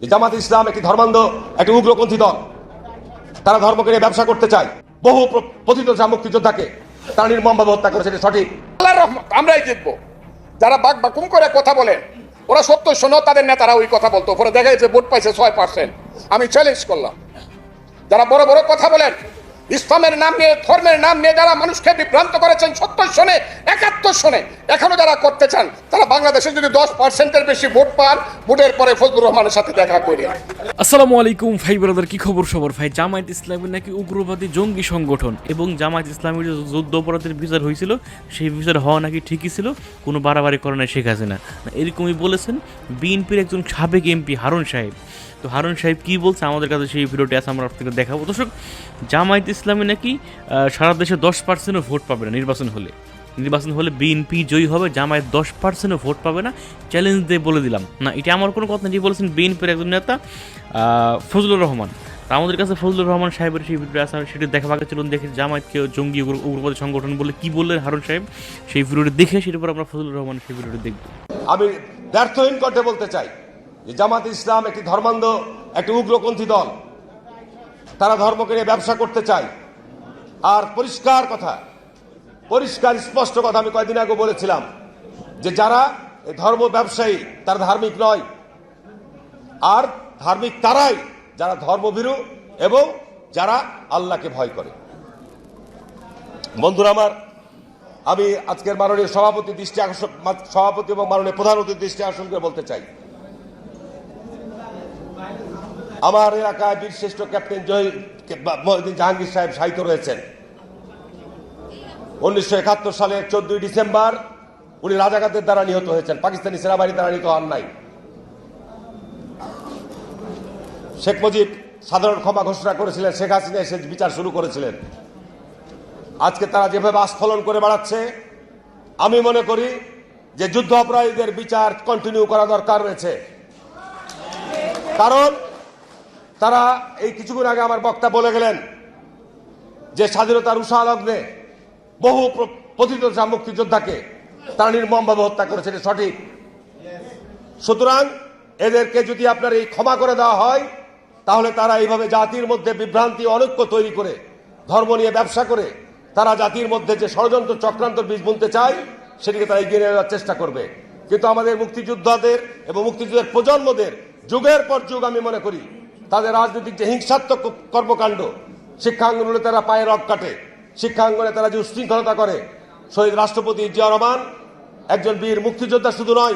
যে জামাত ইসলাম একটি ধর্মান্ধ, একটি উগ্রপন্থী দল। তারা ধর্মকে নিয়ে ব্যবসা করতে চায়। বহু যা মুক্তিযোদ্ধাকে তারা নির্মমভাবে হত্যা করেছে সঠিক। আল্লাহ রহমত, আমরাই জিতবো। যারা বাক বাকুম করে কথা বলেন, ওরা সত্য শোনো, তাদের নেতারা ওই কথা বলতো। পরে দেখা যাচ্ছে ভোট পাইছে ছয় পার্সেন্ট আমি চ্যালেঞ্জ করলাম। যারা বড় বড় কথা বলেন ইসলামের নাম নিয়ে, ধর্মের নাম নিয়ে যারা মানুষকে বিভ্রান্ত করেছেন সত্তর শোনে একাত্তর শোনে এখনও যারা করতে চান, তারা বাংলাদেশে যদি দশ পার্সেন্টের বেশি ভোট পান, ভোটের পরে ফজলুর রহমানের সাথে দেখা করি। আসসালামু আলাইকুম ভাই ব্রাদার, কি খবর সবার? ভাই, জামায়াত ইসলামী নাকি উগ্রবাদী জঙ্গি সংগঠন এবং জামায়াত ইসলামের যে যুদ্ধ অপরাধের বিচার হয়েছিল, সেই বিচার হওয়া নাকি ঠিকই ছিল, কোনো বাড়াবাড়ি করে না শেখ হাসিনা। এরকমই বলেছেন বিএনপির একজন সাবেক এমপি হারুন সাহেব। তো হারুন সাহেব কি বলছে? আমাদের কাছে সেই ভিডিওটি আছে, আমরা আপনাকে দেখাবো। দর্শক, জামায়াত ইসলামী নাকি সারা দেশে দশ পার্সেন্টও ভোট পাবে না নির্বাচন হলে। নির্বাচন হলে বিএনপি জয়ী হবে, জামায়াত দশ পার্সেন্টও ভোট পাবে না। চ্যালেঞ্জ দিয়ে বলে দিলাম। না, এটা আমার কোনো কথা নেই বলেছেন বিএনপির একজন নেতা ফজলুর রহমান। তা আমাদের কাছে ফজলুর রহমান সাহেবের সেই ভিডিও আছে, সেটি দেখা বাকি চলুন দেখে জামায়াতকে জঙ্গি উগ্র- উগ্রবাদী সংগঠন বলে কি বললেন হারুন সাহেব। সেই ভিডিওটি দেখে, সেটার পর আমরা ফজলুর রহমানের সেই ভিডিওটি দেখব। আমি ব্যর্থহীন কণ্ঠে বলতে চাই যে জামাত ইসলাম একটি ধর্মান্ধ, একটি উগ্রপন্থী দল। তারা ধর্মকে নিয়ে ব্যবসা করতে চায়। আর পরিষ্কার কথা, পরিষ্কার স্পষ্ট কথা আমি কয়েকদিন আগে বলেছিলাম যে যারা ধর্ম ব্যবসায়ী, তারা ধার্মিক নয়। আর ধার্মিক তারাই যারা ধর্মভীরু এবং যারা আল্লাহকে ভয় করে। বন্ধুরা আমার, আমি আজকের মাননীয় সভাপতি দৃষ্টি আকর্ষণ, সভাপতি এবং মাননীয় প্রধান অতিথি দৃষ্টি আকর্ষণ করে বলতে চাই। আমার এলাকায় বীরশ্রেষ্ঠ ক্যাপ্টেন মহিউদ্দিন জাহাঙ্গীর সাহেব সাহিত্য রয়েছেন। উনিশশো একাত্তর সালের চোদ্দই ডিসেম্বর উনি রাজাকারদের দ্বারা নিহত হয়েছেন। পাকিস্তানি সেনাবাহিনী দ্বারা নিহত হন নাই। শেখ মুজিব সাধারণ ক্ষমা ঘোষণা করেছিলেন, শেখ হাসিনা এসে বিচার শুরু করেছিলেন। আজকে তারা যেভাবে আস্ফলন করে বেড়াচ্ছে, আমি মনে করি যে যুদ্ধ অপরাধীদের বিচার কন্টিনিউ করা দরকার রয়েছে। কারণ তারা এই কিছুক্ষণ আগে আমার বক্তা বলে গেলেন যে স্বাধীনতার উষা লগ্নে বহু যা মুক্তিযোদ্ধাকে তারা নির্মমভাবে হত্যা করেছে, এটা সঠিক। সুতরাং এদেরকে যদি আপনার এই ক্ষমা করে দেওয়া হয়, তাহলে তারা এইভাবে জাতির মধ্যে বিভ্রান্তি, অনৈক্য তৈরি করে, ধর্ম নিয়ে ব্যবসা করে, তারা জাতির মধ্যে যে ষড়যন্ত্র চক্রান্ত বীজ বুনতে চায়, সেটিকে তারা এগিয়ে নিয়ে যাওয়ার চেষ্টা করবে। কিন্তু আমাদের মুক্তিযোদ্ধাদের এবং মুক্তিযুদ্ধের প্রজন্মদের যুগের পর যুগ আমি মনে করি তাদের রাজনৈতিক যে হিংসাত্মক কর্মকাণ্ড, শিক্ষাঙ্গনে তারা পায়ে রক কাটে, শিক্ষাঙ্গনে তারা যে উশৃঙ্খলতা করে, শহীদ রাষ্ট্রপতি জিয়া রহমান, একজন বীর মুক্তিযোদ্ধা শুধু নয়,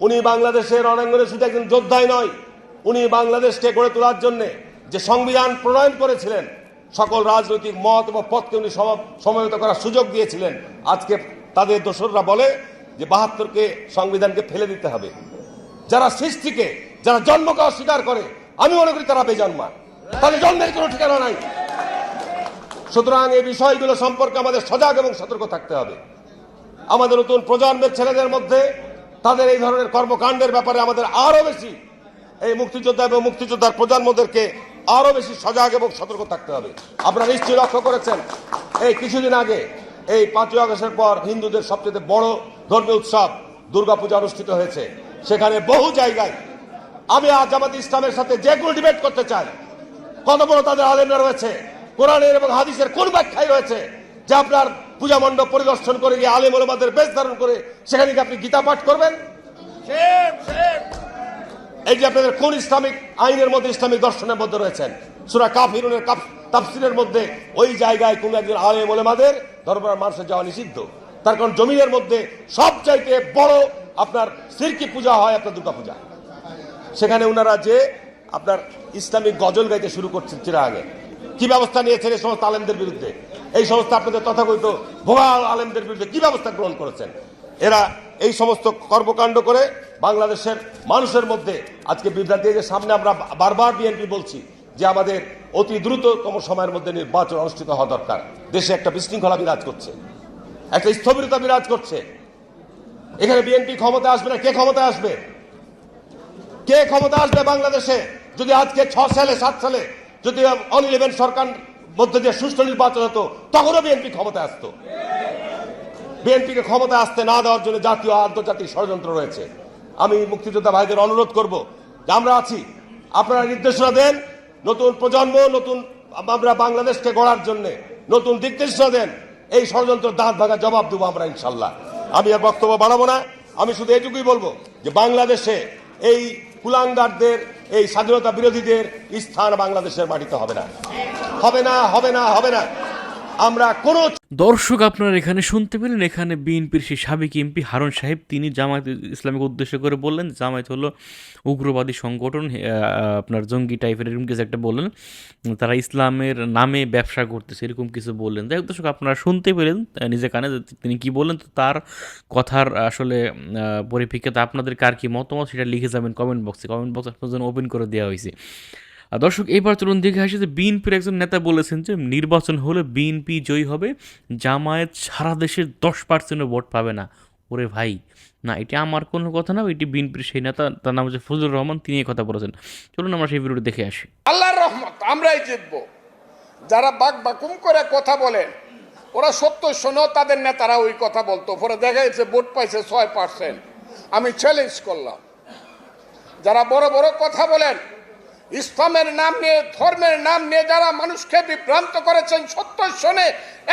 উনি বাংলাদেশের রণাঙ্গনে শুধু একজন যোদ্ধাই নয়, উনি বাংলাদেশকে গড়ে তোলার জন্য যে সংবিধান প্রণয়ন করেছিলেন, সকল রাজনৈতিক মত এবং পথকে উনি সম- সমবেত করার সুযোগ দিয়েছিলেন। আজকে তাদের দোসররা বলে যে বাহাত্তরকে সংবিধানকে ফেলে দিতে হবে। যারা সৃষ্টিকে, যারা জন্মকে অস্বীকার করে আমি মনে করি তারা বেজন্মা তাদের জন্মের কোনো ঠিকানা নাই। সুতরাং এই বিষয়গুলো সম্পর্কে আমাদের সজাগ এবং সতর্ক থাকতে হবে। আমাদের নতুন প্রজন্মের ছেলেদের মধ্যে তাদের এই ধরনের কর্মকাণ্ডের ব্যাপারে আমাদের আরও বেশি এই মুক্তিযোদ্ধা এবং মুক্তিযোদ্ধার প্রজন্মদেরকে আরও বেশি সজাগ এবং সতর্ক থাকতে হবে। আপনারা নিশ্চয়ই লক্ষ্য করেছেন, এই কিছুদিন আগে, এই পাঁচই আগস্টের পর হিন্দুদের সবচেয়ে বড় ধর্মীয় উৎসব দুর্গাপূজা অনুষ্ঠিত হয়েছে। সেখানে বহু জায়গায় আমি আজ জামাত ইসলামের সাথে যে কোনো ডিবেট করতে চাই। কত বড় তাদের আলেমরা রয়েছে। কোরআনের এবং হাদিসের কোন ব্যাখ্যায় রয়েছে যে আপনার পূজা মণ্ডপ পরিদর্শন করে গিয়ে আলেম ওলামাদের বেশ ধারণ করে সেখানে কি আপনি গীতা পাঠ করবেন? এই যে আপনাদের কোন ইসলামিক আইনের মধ্যে ইসলামিক দর্শনের মধ্যে রয়েছেন? সুরা কাফিরুনের কাফ- তাফসিরের মধ্যে ওই জায়গায় কোন একজন আলেম ওলেমাদের ধর্মের মানুষের যাওয়া নিষিদ্ধ। তার কারণ জমিনের মধ্যে সব চাইতে বড় আপনার সিরকি পূজা হয় আপনার দুর্গা পূজা সেখানে ওনারা যে আপনার ইসলামিক গজল গাইতে শুরু করছেন চিরা আগে। কি ব্যবস্থা নিয়েছেন এই সমস্ত আলেমদের বিরুদ্ধে? এই সমস্ত আপনাদের তথাকথিত ভোগা আলেমদের বিরুদ্ধে কি ব্যবস্থা গ্রহণ করেছেন? এরা এই সমস্ত কর্মকাণ্ড করে বাংলাদেশের মানুষের মধ্যে আজকে বিভ্রান্তি যে সামনে আমরা বারবার বিএনপি বলছি যে আমাদের অতি দ্রুততম সময়ের মধ্যে নির্বাচন অনুষ্ঠিত হওয়া দরকার। দেশে একটা বিশৃঙ্খলা বিরাজ করছে। একটা স্থবিরতা বিরাজ করছে। এখানে বিএনপি ক্ষমতা আসবে না? কে ক্ষমতা আসবে? কে ক্ষমতা আসবে বাংলাদেশে, যদি আজকে ছ সালে, সাত সালে যদি অন ইলেভেন সরকার মধ্যে দিয়ে সুষ্ঠু নির্বাচন হতো, তখনও বিএনপি ক্ষমতায় আসতো। বিএনপিকে ক্ষমতা আসতে না দেওয়ার জন্য জাতীয় আন্তর্জাতিক ষড়যন্ত্র রয়েছে। আমি মুক্তিযোদ্ধা ভাইদের অনুরোধ করব যে আমরা আছি। আপনারা নির্দেশনা দেন, নতুন প্রজন্ম, নতুন আমরা বাংলাদেশকে গড়ার জন্য নতুন দিক নির্দেশনা দেন, এই ষড়যন্ত্র দাঁত ভাঙা জবাব দেবো আমরা ইনশাল্লাহ। আমি আর বক্তব্য বাড়াবো না। আমি শুধু এটুকুই বলব যে বাংলাদেশে এই কুলাঙ্গারদের, এই স্বাধীনতা বিরোধীদের স্থান বাংলাদেশের মাটিতে হবে না। হবে না হবে না হবে না। আমরা কোনো দর্শক আপনারা এখানে শুনতে পেলেন, এখানে বিএনপির সেই সাবেক এমপি হারুন সাহেব, তিনি জামায়াত ইসলামকে উদ্দেশ্য করে বললেন, জামায়াত হলো উগ্রবাদী সংগঠন আপনার জঙ্গি টাইপের, এরকম কিছু একটা বললেন, তারা ইসলামের নামে ব্যবসা করতেছে, এরকম কিছু বললেন। যাই দর্শক, আপনারা শুনতে পেলেন নিজে কানে তিনি কি বললেন, তো তার কথার আসলে পরিপ্রেক্ষিতে আপনাদের কার কি মতামত, সেটা লিখে যাবেন কমেন্ট বক্সে। কমেন্ট বক্স আপনার জন্য ওপেন করে দেওয়া হয়েছে। দর্শক এবার চলুন দেখে আসি যে বিএনপির একজন নেতা বলেছেন যে নির্বাচন হলে বিএনপি জয়ী হবে, জামায়াত সারা দেশের দশ পার্সেন্টও ভোট পাবে না। ওরে ভাই, না, এটি আমার কোনো কথা না, এটি বিএনপির সেই নেতা, তার নাম হচ্ছে ফজলুর রহমান, তিনি এই কথা বলেছেন। চলুন আমরা সেই ভিডিওটি দেখে আসি। আল্লাহর রহমত, আমরাই জিতবো। যারা বাক বাকুম করে কথা বলেন, ওরা সত্য শোনো, তাদের নেতারা ওই কথা বলতো। পরে দেখা যাচ্ছে ভোট পাইছে ছয় পার্সেন্ট আমি চ্যালেঞ্জ করলাম। যারা বড় বড় কথা বলেন ইসলামের নাম নিয়ে, ধর্মের নাম নিয়ে যারা মানুষকে বিভ্রান্ত করেছেন সত্তর শোনে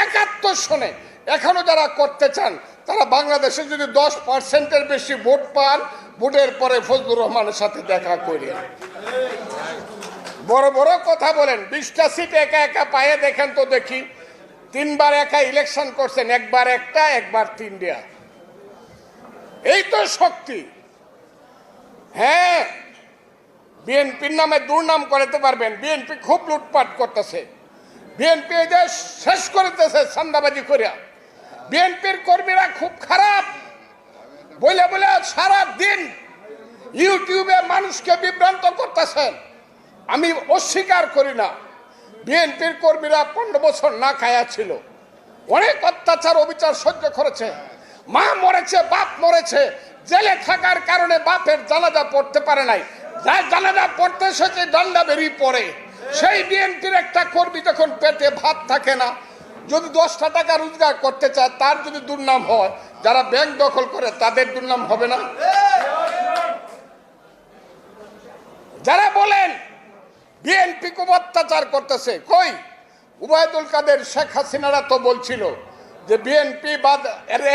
একাত্তর শোনে এখনও যারা করতে চান, তারা বাংলাদেশে যদি দশ পার্সেন্টের বেশি ভোট পান, ভোটের পরে ফজলুর রহমানের সাথে দেখা করিয়া বড় বড় কথা বলেন, বিশটা সিট একা একা পায়ে দেখেন তো দেখি, তিনবার একা ইলেকশন করছেন, একবার একটা, একবার তিনটা। এই তো শক্তি। হ্যাঁ বিএনপির নামে দুর্নাম করাতে পারবেন। বিএনপি খুব লুটপাট করতেছে। বিএনপি দেশ শেষ করতেছে চান্দাবাজি করিয়া। বিএনপির কর্মীরা খুব খারাপ। বলে বলে সারা দিন ইউটিউবে মানুষকে বিভ্রান্ত করতেছেন আমি অস্বীকার করি না। বিএনপির কর্মীরা পনেরো বছর না খায়া ছিল। অনেক অত্যাচার, অবিচার সহ্য করেছে। মা মরেছে, বাপ মরেছে। জেলে থাকার কারণে বাপের জানাজা পড়তে পারে নাই। যার জানাজা পড়তে এসেছে ডান্ডা বেরিয়ে পড়ে। সেই বিএনপির একটা কর্মী যখন পেটে ভাত থাকে না, যদি দশটা টাকা রোজগার করতে চায়, তার যদি দুর্নাম হয়, যারা ব্যাংক দখল করে, তাদের দুর্নাম হবে না? যারা বলেন, বিএনপি খুব অত্যাচার করতেছে, কই? উবায়দুল কাদের, শেখ হাসিনারা তো বলছিল যে, বিএনপি বাদ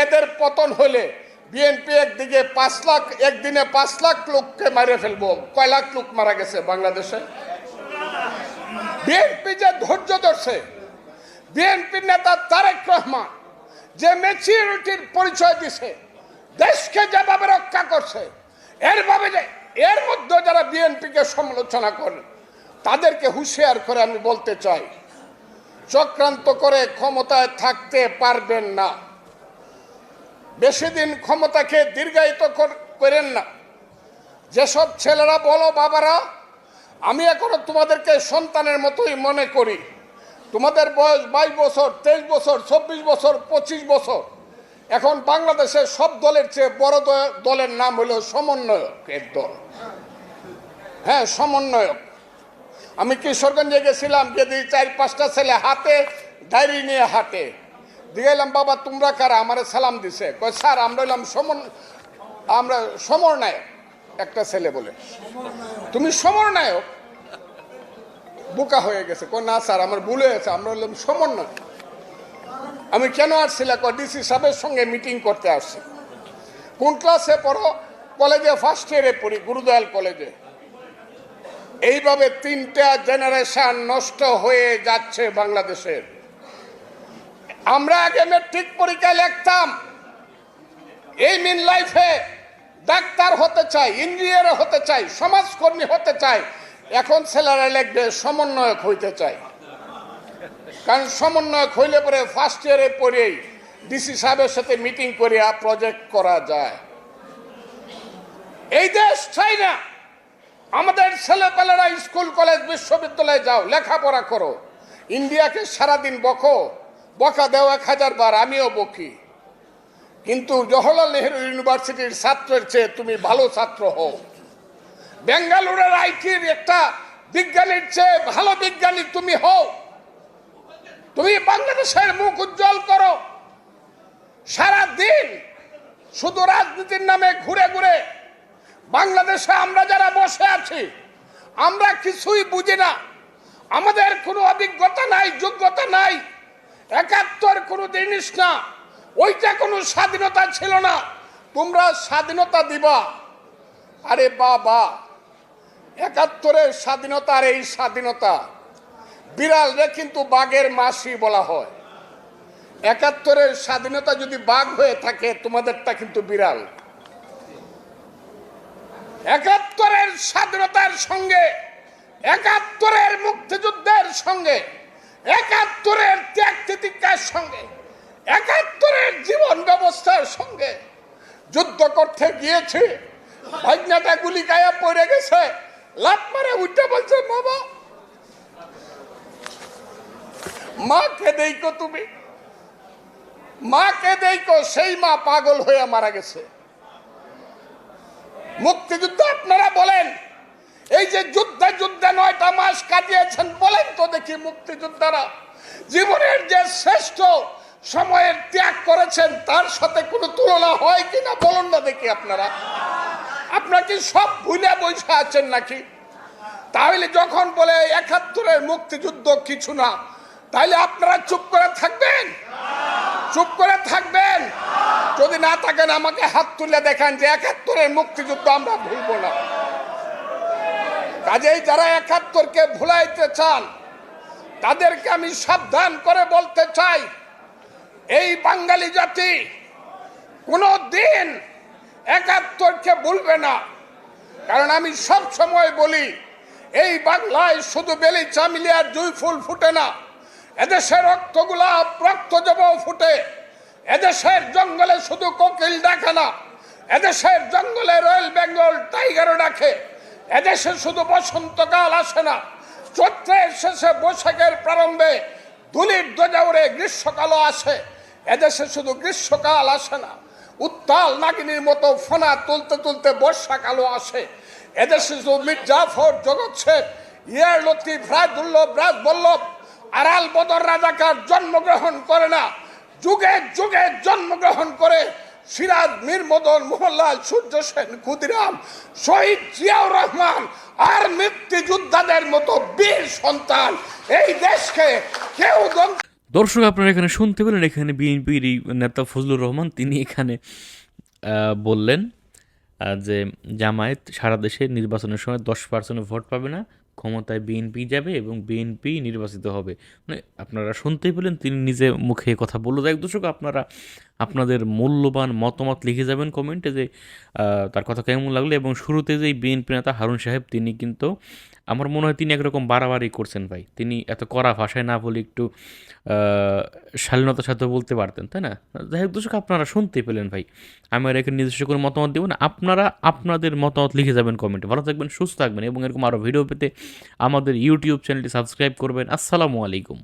এদের পতন হলে বিএনপি একদিকে পাঁচ লাখ, একদিনে পাঁচ লাখ লোককে মারে ফেলব। কয় লাখ লোক মারা গেছে বাংলাদেশে? বিএনপি যে ধৈর্য ধরছে, বিএনপির নেতা তারেক রহমান যে ম্যাচিউরিটির পরিচয় দিছে, দেশকে যেভাবে রক্ষা করছে এর ভাবে যে এর মধ্যে যারা বিএনপিকে সমালোচনা করেন তাদেরকে হুঁশিয়ার করে আমি বলতে চাই, চক্রান্ত করে ক্ষমতায় থাকতে পারবেন না। বেশি দিন ক্ষমতাকে দীর্ঘায়িত কর- করেন না। যেসব ছেলেরা বলো, বাবারা, আমি এখনও তোমাদেরকে সন্তানের মতোই মনে করি। তোমাদের বয়স বাইশ বছর, তেইশ বছর, চব্বিশ বছর, পঁচিশ বছর। এখন বাংলাদেশের সব দলের চেয়ে বড় দলের নাম হলো সমন্বয়কের দল। হ্যাঁ সমন্বয়ক। আমি কিশোরগঞ্জে গেছিলাম যদি চার পাঁচটা ছেলে হাতে ডায়েরি নিয়ে হাঁটে। দিয়ে এলাম বাবা, তোমরা কারা? আমার সালাম দিছে। কয়, স্যার, আমরা এলাম সমন আমরা সমরনায়ক একটা ছেলে বলে। তুমি সমরনায়ক বোকা হয়ে গেছে। কয়, না, স্যার, আমার ভুল হয়েছে, আমরা হলাম সমন্বয় আমি কেন আসছিলাম ডিসি সাহেবের সঙ্গে মিটিং করতে আসছি। কোন ক্লাসে পড়ো? কলেজে ফার্স্ট ইয়ারে পড়ি, গুরুদয়াল কলেজে। এইভাবে তিনটা জেনারেশন নষ্ট হয়ে যাচ্ছে বাংলাদেশের। আমরা আগে মেট্রিক পরীক্ষায় লিখতাম। এই মিন লাইফে ডাক্তার হতে চাই ইঞ্জিনিয়ার হতে চাই, সমাজকর্মী হতে চাই, এখন ছেলেরা লিখবে সমন্বয়ক হইতে চাই। কারণ সমন্বয়ক হইলে পরে ফার্স্ট ইয়ারে পড়েই ডিসি সাহেবের সাথে মিটিং করিয়া প্রজেক্ট করা যায়। এই দেশ চাই না। আমাদের ছেলেপেলেরা স্কুল, কলেজ, বিশ্ববিদ্যালয়ে যাও, লেখাপড়া করো। ইন্ডিয়াকে সারাদিন বকো। বকা দেওয়া এক হাজার বার, আমিও বকি। কিন্তু জওহরলাল নেহরু ইউনিভার্সিটির ছাত্রের চেয়ে তুমি ভালো ছাত্র হও। বেঙ্গালুরের আইটির একটা বিজ্ঞানীর চেয়ে ভালো বিজ্ঞানী তুমি হও। তুমি বাংলাদেশের মুখ উজ্জ্বল করো। সারা দিন শুধু রাজনীতির নামে ঘুরে ঘুরে বাংলাদেশে আমরা যারা বসে আছি, আমরা কিছুই বুঝি না। আমাদের কোনো অভিজ্ঞতা নাই, যোগ্যতা নাই। একাত্তর কোনো জিনিস না। ওইটা কোনো স্বাধীনতা ছিল না। তোমরা স্বাধীনতা দিবা। আরে বাবা, একাত্তরের স্বাধীনতা আর এই স্বাধীনতা। বিড়ালরে কিন্তু বাঘের মাসি বলা হয়। একাত্তরের স্বাধীনতা যদি বাঘ হয়ে থাকে, তোমাদেরটা কিন্তু বিড়াল। একাত্তরের স্বাধীনতার সঙ্গে, একাত্তরের মুক্তিযুদ্ধের সঙ্গে একাত্তরের ত্যাগ তিতিক্ষার সঙ্গে, একাত্তরের জীবন ব্যবস্থার সঙ্গে যুদ্ধ করতে গিয়েছে। ভাগনাটা গুলি গায়ে পড়ে গেছে লাভ মারে উঠে বলছে, বাবা, মাকে দেইকো তুমি, মাকে দেইকো সেই মা পাগল হয়ে মারা গেছে। মুক্তিযুদ্ধ আপনারা বলেন এই যে যুদ্ধে যুদ্ধে নয়টা মাস কাটিয়েছেন বলেন তো দেখি মুক্তিযোদ্ধারা। জীবনের যে শ্রেষ্ঠ সময়ের ত্যাগ করেছেন, তার সাথে কোনো তুলনা হয় কিনা বলুন না দেখি আপনারা। আপনারা কি সব ভুলে বসে আছেন নাকি? তাহলে যখন বলে একাত্তরের মুক্তিযুদ্ধ কিছু না, তাহলে আপনারা চুপ করে থাকবেন? চুপ করে থাকবেন? যদি না থাকেন, আমাকে হাত তুলে দেখান যে একাত্তরের মুক্তিযুদ্ধ আমরা ভুলবো না। কাজেই যারা একাত্তরকে ভুলাইতে চান, তাদেরকে আমি সাবধান করে বলতে চাই, এই বাঙালি জাতি কোনো দিন একাত্তরকে ভুলবে না। কারণ আমি সব সময় বলি, এই বাংলায় শুধু বেলি চামিলিয়ার দুই ফুল ফুটে না, এদেশের রক্তগুলা রক্ত জব ফুটে, এদেশের জঙ্গলে শুধু কোকিল ডাকে না, এদেশের জঙ্গলে রয়্যাল বেঙ্গল টাইগারও ডাকে। এদেশে শুধু বসন্তকাল আসে না। চৈত্রের শেষে বৈশাখের প্রারম্ভে দুলির উড়ে গ্রীষ্মকালও আসে। এদেশে শুধু গ্রীষ্মকাল আসে না। উত্তাল নাগিনীর মতো ফোনা তুলতে তুলতে বর্ষাকালও আসে। এদেশে শুধু মির্জাফর জগৎ শেখ ইয়ার লতিফ রাজদুল্লভ রাজবল্লভ আরাল বদর রাজাকার জন্মগ্রহণ করে না। যুগে যুগে জন্মগ্রহণ করে সিরাজ মীর মদন মোহনলাল সূর্য সেন ক্ষুদিরাম শহীদ জিয়াউর রহমান আর মুক্তিযোদ্ধাদের মতো বীর সন্তান এই দেশকে কেউ দর্শক আপনারা এখানে শুনতে পেলেন এখানে বিএনপির নেতা ফজলুর রহমান তিনি এখানে বললেন যে জামায়াত সারা দেশে নির্বাচনের সময় দশ পার্সেন্ট ভোট পাবে না ক্ষমতায় বিএনপি যাবে এবং বিএনপি নির্বাচিত হবে। মানে আপনারা শুনতেই পেলেন তিনি নিজে মুখে কথা বলল। হোক, দর্শক আপনারা আপনাদের মূল্যবান মতামত লিখে যাবেন কমেন্টে যে তার কথা কেমন লাগল এবং শুরুতে যেই বিএনপি নেতা হারুন সাহেব, তিনি কিন্তু, আমার মনে হয় তিনি একরকম বাড়াবাড়ি করছেন ভাই। তিনি এত কড়া ভাষায় না বলে একটু শালীনতার সাথে বলতে পারতেন, তাই না? যাই হোক দর্শক, আপনারা শুনতে পেলেন ভাই। আমি আর এখানে নিজস্ব করে মতামত দেবো না। আপনারা আপনাদের মতামত লিখে যাবেন কমেন্টে। ভালো থাকবেন, সুস্থ থাকবেন এবং এরকম আরও ভিডিও পেতে আমাদের ইউটিউব চ্যানেলটি সাবস্ক্রাইব করবেন। আসসালামু আলাইকুম।